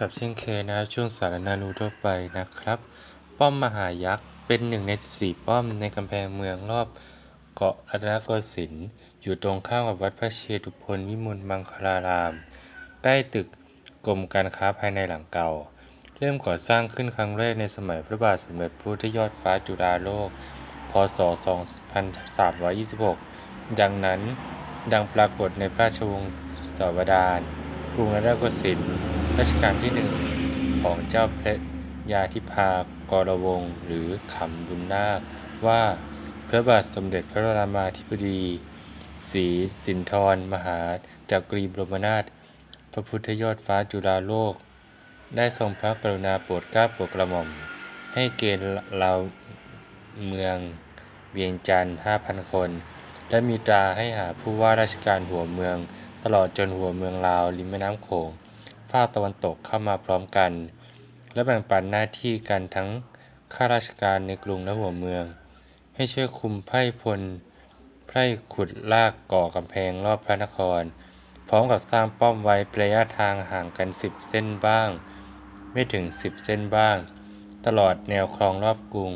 กับเช่นเคยนะครับช่วงสารนารูทั่วไปนะครับ ป้อมมหายักษ์เป็นหนึ่งใน 14 ป้อมในกำแพงเมืองรอบเกาะรัตนโกสินอยู่ตรงข้ามกับวัดพระเชตุพนวิมลมังคลาราม ใกล้ตึกกรมการค้าภายในหลังเก่า เริ่มก่อสร้างขึ้นครั้งแรกในสมัยพระบาทสมเด็จพระพุทธยอดฟ้าจุฬาโลก พศ 2326 ดังนั้นดังปรากฏในพระราชวงศาวดารก รุงรัตนโกสินร์รัชกาลที่หนึ่งของเจ้าพระยาธิพากรวงศ์หรือขำบุญนาคว่าพระบาทสมเด็จพระรามาธิบดีศรีสินธรมหาจักรีบรมนาถพระพุทธยอดฟ้าจุฬาโลก ได้ทรงพระกรุณาโปรดเกล้าโปรดกระหม่อม ให้เกณฑ์เราเมืองเวียงจันทร์5,000 คน และมีตราให้หาผู้ว่าราชการหัวเมือง ตลอดจนหัวเมืองลาวริมแม่น้ำโขงภาตะวันตกเข้ามาพร้อมกัน และแบ่งปันหน้าที่กันทั้งข้าราชการในกรุงและหัวเมือง ให้ช่วยคุมไพร่พล ไพร่ขุดลากก่อกำแพงรอบพระนคร พร้อมกับสร้างป้อมไว้ระยะทางห่างกัน10เส้นบ้าง ไม่ถึง10เส้นบ้าง ตลอดแนวคลองรอบกรุง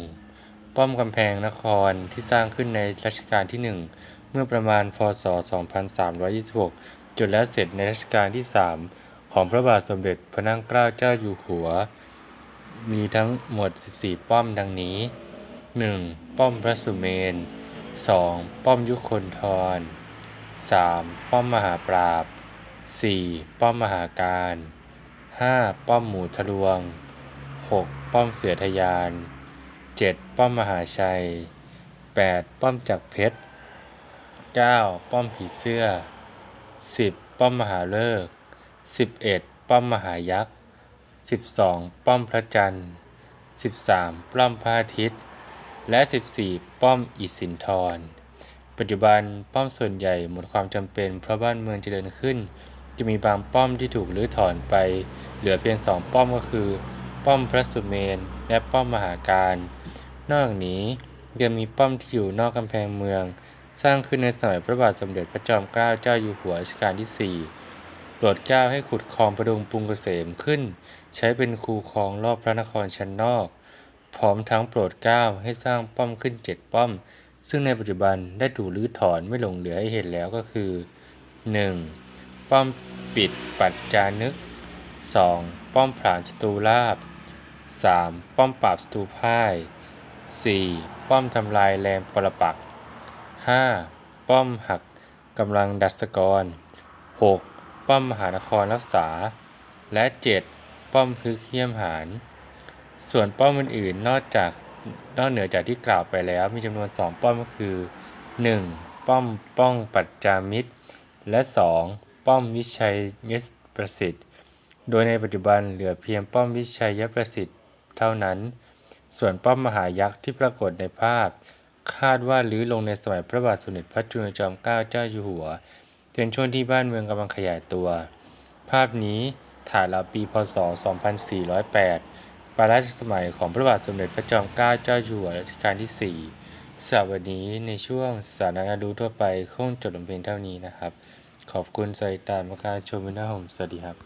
ป้อมกำแพงนครที่สร้างขึ้นในรัชกาลที่1 เมื่อประมาณพศ 2326 จนแล้วเสร็จในรัชกาลที่ 3 ของพระบาทสมเด็จพระนั่งเกล้าเจ้าอยู่หัว มีทั้งหมด 14 ป้อมดังนี้ 1. ป้อมพระสุเมน 2. ป้อมยุคนทร 3. ป้อมมหาปราบ 4. ป้อมมหาการ 5. ป้อมหมูทะลวง 6. ป้อมเสือทะยาน 7. ป้อมมหาชัย 8. ป้อมจักรเพชร 9. ป้อมผีเสื้อ 10. ป้อมมหาเลิก 11. ป้อมมหายักษ์ 12. ป้อมพระจันทร์ 13. ป้อมพระอาทิตย์ และ 14 ป้อมอิสินธรปัจจุบันป้อมส่วนใหญ่หมดความจำเป็นเพราะบ้านเมืองเจริญขึ้น จะมีบางป้อมที่ถูกรื้อถอนไป เหลือเพียงสองป้อมก็คือ ป้อมพระสุเมน และป้อมมหาการ นอกจากนี้ยังมีป้อมที่อยู่นอกกำแพงเมือง สร้างขึ้นในสมัยพระบาทสมเด็จพระจอมเกล้าเจ้าอยู่หัวรัชกาลที่ 4 โปรดเกล้าให้ขุดคลองประดงปรุงเกษมขึ้น ใช้เป็นคูคลองรอบพระนครชั้นนอก พร้อมทั้งโปรดเกล้าให้สร้างป้อมขึ้นเจ็ดป้อม ซึ่งในปัจจุบันได้ถูกรื้อถอนไม่หลงเหลือให้เห็นแล้วก็คือ 1. ป้อมปิดปัจจานึก 2. ป้อมผลานสตูราบ 3. ป้อมปราบสตูพ่าย 4. ป้อมทำลายแรงปรปักษ 5. ป้อมหักกำลังดัชกร 6. ป้อมมหานครรักษา และ 7. ป้อมพึกเยี่ยมหารส่วนป้อมอื่นๆนอกจากนอกเหนือจากที่กล่าวไปแล้ว มีจำนวน 2 ป้อมก็คือ 1. ป้อมป้องปัจจามิตร และ 2. ป้อมวิชัยยประสิทธิ์ โดยในปัจจุบันเหลือเพียงป้อมวิชัยยประสิทธิ์เท่านั้น ส่วนป้อมมหายักษ์ที่ปรากฏในภาพ คาดว่าลื้อลงในสมัยพระบาทสมเด็จพระจุลจอมเกล้าเจ้าอยู่หัวเป็นช่วงที่บ้านเมืองกำลังขยายตัว ภาพนี้ถ่ายราวปีพศ 2408ปลายรัชสมัยของพระบาทสมเด็จพระจอมเกล้าเจ้าอยู่หัวรัชกาลที่ 4สำหรับวันนี้ในช่วงสาระรู้ทั่วไปคงจบลงเพียงเท่านี้นะครับ ขอบคุณสายตามการชมวินาผมสวัสดีครับ